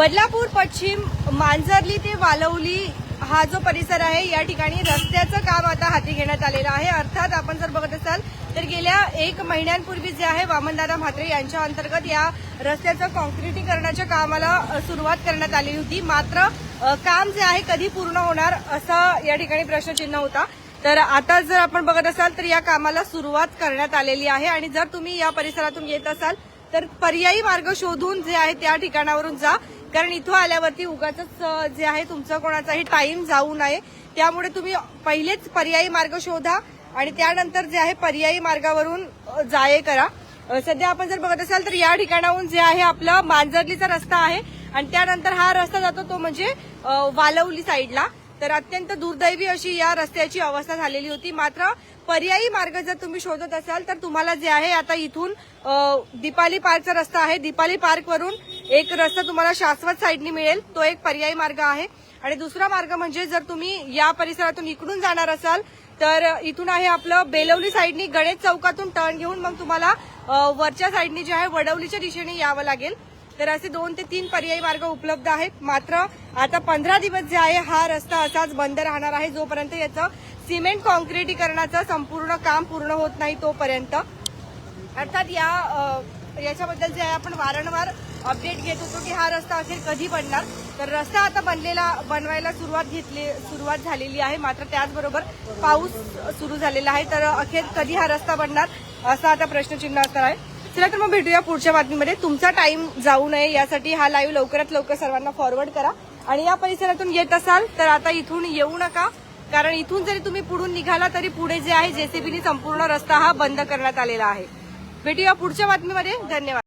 बदलापूर पश्चिम मांजरली ते वालवली हा जो परिसर आहे या ठिकाणी रस्त्याचं काम आता हाती घेण्यात आलेलं आहे. अर्थात आपण जर बघत असाल तर गेल्या एक महिन्यांपूर्वी जे आहे वामनदादा म्हात्रे यांच्या अंतर्गत या रस्त्याचं कॉन्क्रिटीकरणाच्या कामाला सुरुवात करण्यात आली होती. मात्र काम जे आहे कधी पूर्ण होणार असं या ठिकाणी प्रश्नचिन्ह होता. तर आता जर आपण बघत असाल तर या कामाला सुरुवात करण्यात आलेली आहे. आणि जर तुम्ही या परिसरातून येत असाल तर पर्यायी मार्ग शोधून जे आहे त्या ठिकाणावरून जा. कारण इथं आल्यावरती उगाच जे आहे तुमचं कोणाचाही टाइम जाऊ नये. त्यामुळे तुम्ही पहिलेच पर्यायी मार्ग शोधा आणि त्यानंतर जे आहे पर्यायी मार्गावरून जाये करा. सध्या आपण जर बघत असाल तर या ठिकाणाहून जे आहे आपला मांजरलीचा रस्ता आहे आणि त्यानंतर हा रस्ता जातो तो म्हणजे वालवली साईडला तर अत्यंत दुर्दैवी अशी या रस्त्याची अवस्था झालेली होती. मात्र पर्यायी मार्ग जर तुम्ही शोधत असाल तर तुम्हाला जे आहे आता इथून दीपाली पार्कचा रस्ता आहे. दीपाली पार्कवरून एक रस्ता तुम्हाला शाश्वत साईडनी मिळेल. तो एक पर्यायी मार्ग आहे. आणि दुसरा मार्ग म्हणजे जर तुम्ही या परिसरातून इकडून जाणार असाल तर इथून आहे आपलं बेलवली साईडनी गणेश चौकातून टर्न घेऊन मग तुम्हाला वरच्या साईडनी जे आहे वडवलीच्या दिशेने यावं लागेल. तर असे दोन ते तीन पर्यायी मार्ग उपलब्ध आहेत. मात्र आता पंधरा दिवस जे आहे हा रस्ता असाच बंद राहणार आहे जोपर्यंत याचं सिमेंट कॉन्क्रिटीकरणाचं संपूर्ण काम पूर्ण होत नाही तोपर्यंत. अर्थात या याच्याबद्दल जे आहे आपण वारंवार अपडेट घेत होतो की हा रस्ता अखेर कधी बनणार. तर रस्ता आता बनलेला बनवायला सुरुवात घेतली सुरुवात झालेली आहे. मात्र त्याचबरोबर पाऊस सुरू झालेला आहे. तर अखेर कधी हा रस्ता बनणार असा आता प्रश्नचिन्ह असणार आहे. चला तर मग भेटूया पुढच्या बातमीमध्ये. तुमचा टाइम जाऊ नये यासाठी हा लाईव्ह लवकरात लवकर सर्वांना फॉरवर्ड करा. आणि या परिसरातून येत असाल तर आता इथून येऊ नका. कारण इथून जरी तुम्ही पुढून निघाला तरी पुढे जे आहे जेसीबीने संपूर्ण रस्ता हा बंद करण्यात आलेला आहे. भेटूया पुढच्या बातमीमध्ये. धन्यवाद.